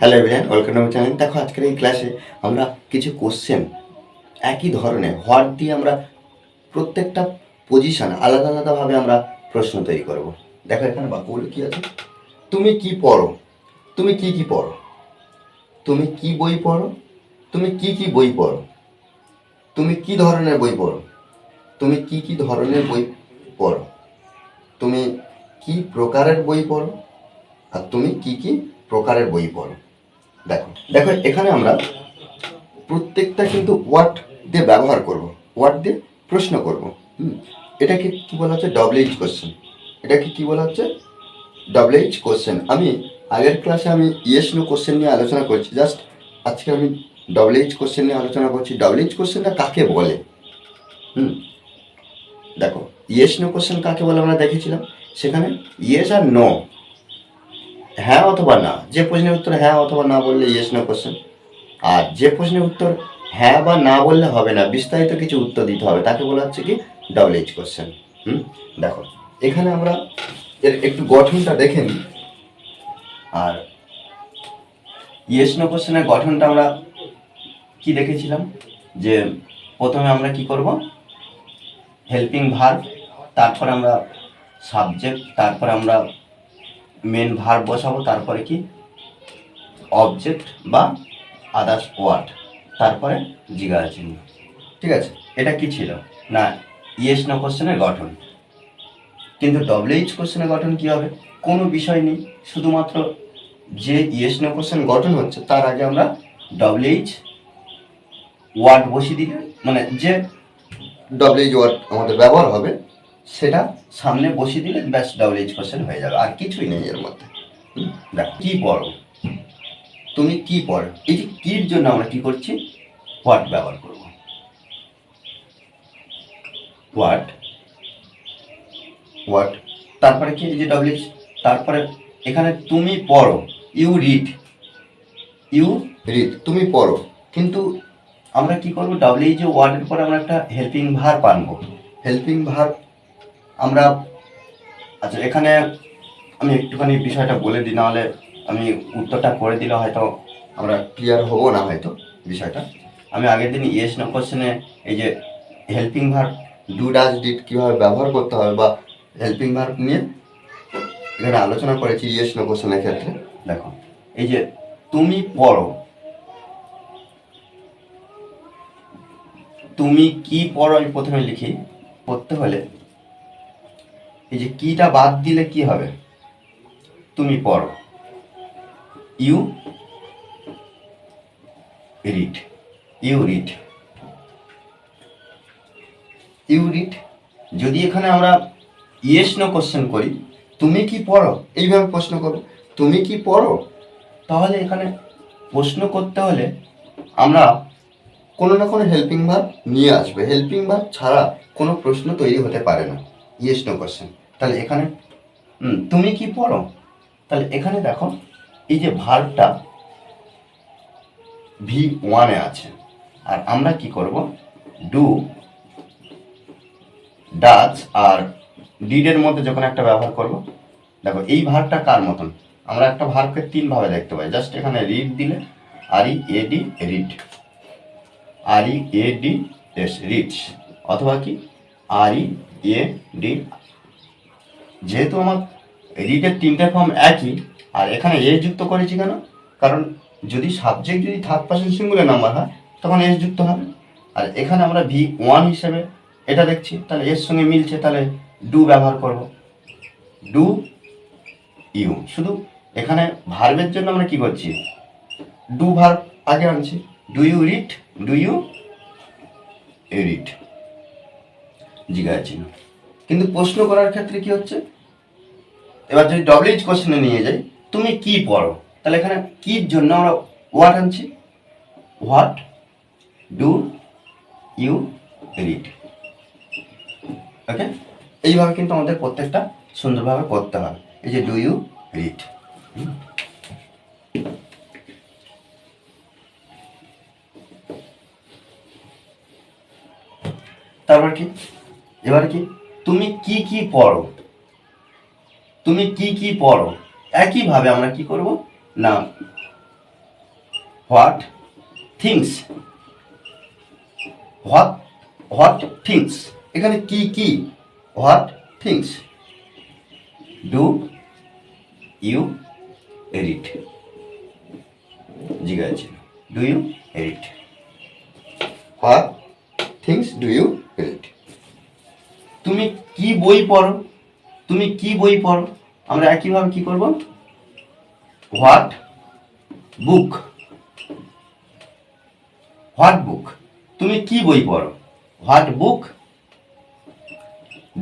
Hello everyone welcome to channel দেখো, আজকের এই ক্লাসে আমরা কিছু কোশ্চেন একই ধরনের হোয়াট দিয়ে আমরা প্রত্যেকটা পজিশন আলাদা আলাদাভাবে আমরা প্রশ্ন তৈরি করব। দেখো এখানে বাক্যগুলো কি আছে? তুমি কি পড়ো? তুমি কি কি পড়ো? তুমি কি বই পড়ো? তুমি কি কি বই পড়ো? তুমি কি ধরনের বই পড়ো? তুমি কি কি ধরনের বই পড়ো? তুমি কি প্রকারের বই পড়ো? আর তুমি কি কি প্রকারের বই পড়ো? দেখো দেখো এখানে আমরা প্রত্যেকটা কিন্তু ওয়ার্ড দিয়ে ব্যবহার করব ওয়ার্ড দিয়ে প্রশ্ন করব এটাকে কি বলা হচ্ছে? ডব্লিউএইচ কোশ্চেন এটাকে কি বলা হচ্ছে? ডব্লিউএইচ কোশ্চেন আমি আগের ক্লাসে আমি ইয়েস নো কোশ্চেন নিয়ে আলোচনা করছি। জাস্ট আজকে আমি ডব্লিউএইচ কোশ্চেন নিয়ে আলোচনা করছি। ডব্লিউএইচ কোশ্চেনটা কাকে বলে? হুম? দেখো ইয়েস নো কোশ্চেন কাকে বলে আমরা দেখেছিলাম? সেখানে ইয়েস আর নো হ্যাঁ অথবা না? যে প্রশ্নের উত্তর হ্যাঁ অথবা না বললে ইয়েস নো কোশ্চেন আর যে প্রশ্নের উত্তর হ্যাঁ বা না বললে হবে না, বিস্তারিত কিছু উত্তর দিতে হবে। তাকে বলা হচ্ছে কি? ডবল এইচ কোশ্চেন হুম? দেখো, এখানে আমরা এর একটু গঠনটা দেখে নিই। আর ইয়েস নো কোশ্চেনের গঠনটা আমরা কি দেখেছিলাম? যে প্রথমে আমরা কি করব? হেল্পিং ভার্ব তারপর আমরা সাবজেক্ট তারপর আমরা মেন ভার্ব বসাবো, তারপরে কি? অবজেক্ট বা আদার্স ওয়ার্ড তারপরে জিজ্ঞাসা চিহ্ন ঠিক আছে? এটা কি ছিল? না ইয়েস নো কোশ্চেনের গঠন। কিন্তু ডব্লিউএইচ কোশ্চেনের গঠন কি হবে? কোনো বিষয় নেই, শুধুমাত্র যে ইয়েস নো কোশ্চেন গঠন হচ্ছে, তার আগে আমরা ডব্লিউএইচ ওয়ার্ড বসিয়ে দিলে মানে যে ডব্লিউএইচ ওয়ার্ড আমাদের ব্যবহার হবে সেটা সামনে বসিয়ে দিলে ব্যাস ডাবল এইচ কোশ্চেন হয়ে যাবে, আর কিছুই নেই এর মধ্যে। দেখো, কি পড়ো? তুমি কি পড়ো? এই যে কির জন্য আমরা কি করছি? হোয়াট ব্যবহার করব। হোয়াট হোয়াট তারপরে কি যে ডাবল এইচ তারপরে এখানে তুমি পড়ো ইউ রিড ইউ রিড তুমি পড়ো। কিন্তু আমরা কি করব? ডব্লিউএইচ ওয়ার্ডের পরে আমরা একটা হেল্পিং ভার্ব আনব। হেল্পিং ভার্ব আমরা আচ্ছা এখানে আমি একটুখানি বিষয়টা বলে দিই, নাহলে আমি উত্তরটা করে দিলে হয়তো আমরা ক্লিয়ার হব না হয়তো বিষয়টা। আমি আগের দিন ইয়েস নো কোশ্চেনে এই যে helping verb do does did কীভাবে ব্যবহার করতে হবে বা হেল্পিং ভার্ব নিয়ে এখানে আলোচনা করেছি ইয়েস নো কোশ্চেনের ক্ষেত্রে। দেখো, এই যে তুমি পড়ো, তুমি কি পড়ো আমি প্রথমে লিখি, পড়তে হলে এই যে কিটা বাদ দিলে কি হবে? তুমি পড়ো। You read. You read. You read. যদি এখানে আমরা ইয়েস নো কোশ্চেন করি, তুমি কি পড়ো? এইভাবে প্রশ্ন করো। তুমি কি পড়ো? তাহলে এখানে প্রশ্ন করতে হলে আমরা কোনো না কোনো হেল্পিং ভার্ব নিয়ে আসবে। হেল্পিং ভার্ব ছাড়া কোনো প্রশ্ন তৈরি হতে পারে না। ইয়েস নো কোশ্চেন তাহলে এখানে হুম, তুমি কি পড়ো? তাহলে এখানে দেখো এই যে ভার্বটা ভি ওয়ানে আছে। আর আমরা কি করব? ডু ডাচ আর ডিডের মধ্যে যখন একটা ব্যবহার করব দেখো এই ভার্বটা কার মতন? আমরা একটা ভার্বকে তিন ভাবে দেখতে পাই। জাস্ট এখানে রিড দিলে R E A D read. R E A D S reach অথবা কি? আর ই এ ডি যেহেতু আমার রিডের তিনটে ফর্ম একই, আর এখানে এ যুক্ত করেছি কেন? কারণ যদি সাবজেক্ট যদি থার্ড পার্সন সিঙ্গুলার নাম্বার হয়, তখন এস যুক্ত হবে। আর এখানে আমরা ভি ওয়ান হিসেবে এটা দেখছি, তাহলে এর সঙ্গে মিলছে, তাহলে ডু ব্যবহার করব। ডু ইউ শুধু এখানে ভার্বের জন্য আমরা কি করছি? ডু ভার্ব আগে আনছি। Do you read do you read জিজ্ঞাসা কিন্তু প্রশ্ন করার ক্ষেত্রে কি হচ্ছে? এবার যদি ডব্লিউএইচ কোশ্চেনে নিয়ে যাই, তুমি কি পড়ো? তাহলে এখানে কির জন্য আমরা হোয়াট আনছি? What do you read okay এইভাবে কিন্তু আমাদের প্রত্যেকটা সুন্দরভাবে করতে হবে। এই যে ডু ইউ রিড তারপর কি? এবার কি? তুমি কি কি পড়ো? তুমি কি কি পড়ো? একইভাবে আমরা কি করব? না। What things what what things এখানে কি কি? What things do you read জিজ্ঞাসা do you edit what things do you edit তুমি কি বই পড়ো? তুমি কি বই পড়ো? আমরা একইভাবে কি করব? হোয়াট বুক হোয়াট বুক তুমি কি বই পড়ো? What book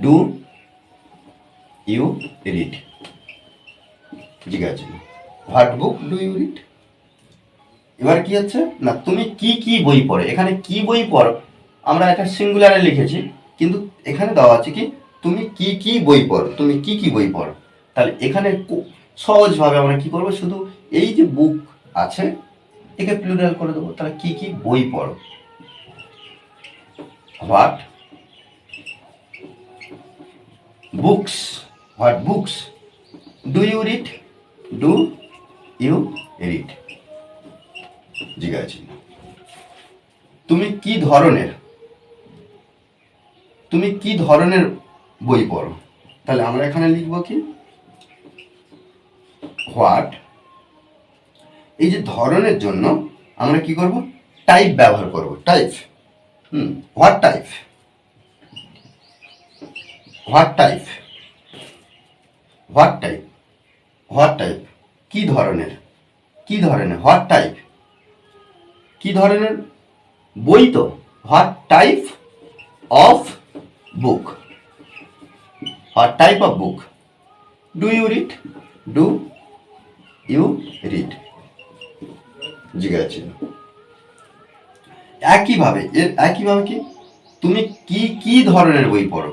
do you read জিজ্ঞাসা what book do you read এবার কি হচ্ছে? না, তুমি কি কি বই পড়ো? এখানে কি বই পড়ো? আমরা একটা সিঙ্গুলারে লিখেছি, কিন্তু এখানে দেওয়া আছে কি তুমি কি কি বই পড়ো? তুমি কি কি বই পড়ো? তাহলে এখানে সহজভাবে আমরা কি করব? শুধু এই যে বুক আছে, একে প্লুরাল করে দেবো। তাহলে কি কি বই পড়ো? What books what books do you read do you read জিজ্ঞাসা তুমি কি ধরনের? তুমি কি ধরনের বই পড়ো। তাহলে আমরা এখানে লিখব কি? হোয়াট এই যে ধরনের জন্য আমরা কি করব? টাইপ ব্যবহার করব। Type hmm what type what type what type what type কি ধরনের? কি ধরনের? হোয়াট টাইপ কি ধরনের? বই তো। What type of book what type of book do you read do you read জিজ্ঞাসা একইভাবে, এর একইভাবে কি? তুমি কি কি ধরনের বই পড়ো?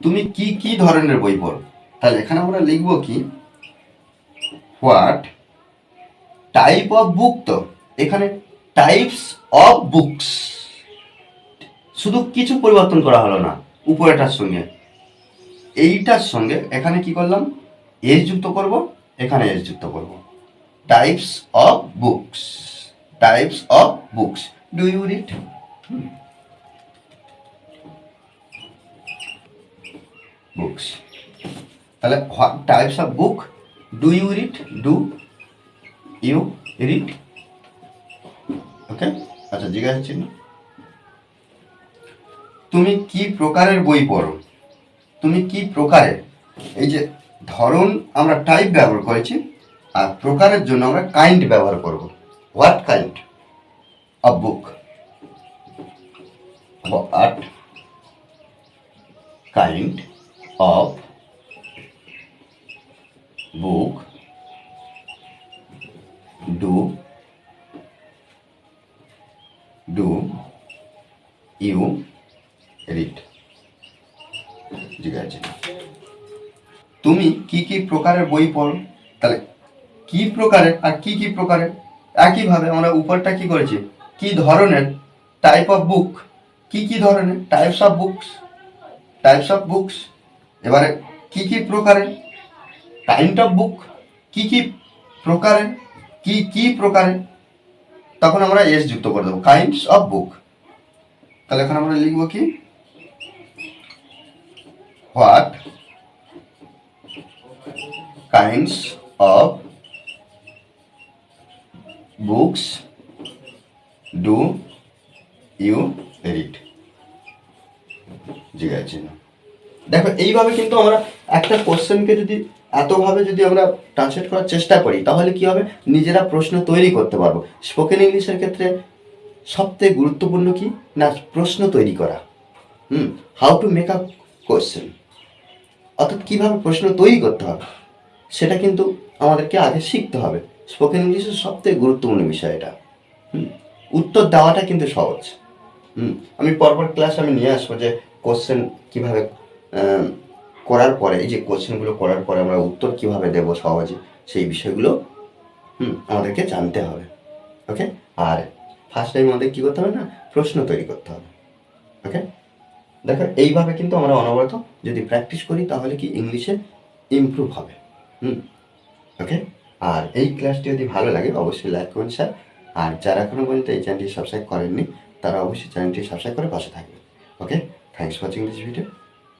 তুমি কি কি ধরনের বই পড়ো? তাহলে এখানে আমরা লিখব কি? হোয়াট টাইপ অফ বুক তো? এখানে টাইপস অফ বুকস শুধু কিছু পরিবর্তন করা হলো না উপরেটার সঙ্গে এইটার সঙ্গে এখানে কি করলাম? এস যুক্ত করব, এখানে এস যুক্ত করব। Types of books types of books do you read books তাহলে types of book do you read do you read okay আচ্ছা জিজ্ঞাসা তুমি কি প্রকারের বই পড়ো? তুমি কি প্রকারের এই যে ধরন আমরা টাইপ ব্যবহার করেছি, আর প্রকারের জন্য আমরা কাইন্ড ব্যবহার করব। What kind of book what kind of book do do you তুমি কি কি প্রকারের বই পড়ো? তাহলে কি প্রকারের আর কি কি প্রকারের? একইভাবে আমরা উপরটা কি করেছি? কি ধরনের টাইপ অফ বুক কি কি ধরনের types of books types of books এবারে কি কি প্রকারের? কাইন্ড অফ বুক কি কি প্রকারের? কি কি প্রকারের? তখন আমরা এস যুক্ত করে দেবো। কাইন্ডস অফ বুক তাহলে এখন আমরা লিখব কি? What kinds of books do you read জিজ্ঞাসা দেখো, এইভাবে কিন্তু আমরা একটা কোশ্চেনকে যদি এতভাবে যদি আমরা ট্রান্সলেট করার চেষ্টা করি, তাহলে কি হবে? নিজেরা প্রশ্ন তৈরি করতে পারব। স্পোকেন ইংলিশের ক্ষেত্রে সবথেকে গুরুত্বপূর্ণ কি? না, প্রশ্ন তৈরি করা। হুম how to make a question অর্থাৎ কীভাবে প্রশ্ন তৈরি করতে হবে? সেটা কিন্তু আমাদেরকে আগে শিখতে হবে। স্পোকেন ইংলিশের সবথেকে গুরুত্বপূর্ণ বিষয় এটা। হুম? উত্তর দেওয়াটা কিন্তু সহজ। হুম? আমি পরপর ক্লাস আমি নিয়ে আসব যে কোশ্চেন কীভাবে করার পরে, এই যে কোশ্চেনগুলো করার পরে আমরা উত্তর কীভাবে দেব সহজে, সেই বিষয়গুলো আমাদেরকে জানতে হবে। ওকে আর ফার্স্ট টাইম আমাদের কী করতে হবে না? প্রশ্ন তৈরি করতে হবে। ওকে দেখো, এইভাবে কিন্তু আমরা অনবরত যদি প্র্যাকটিস করি, তাহলে কি ইংলিশে ইমপ্রুভ হবে। হুম। ওকে আর এই ক্লাসটি যদি ভালো লাগে, অবশ্যই লাইক করুন স্যার আর যারা এখনও পর্যন্ত এই চ্যানেলটি সাবস্ক্রাইব করেননি, তারা অবশ্যই চ্যানেলটি সাবস্ক্রাইব করে পাশে থাকবে okay thanks watching this video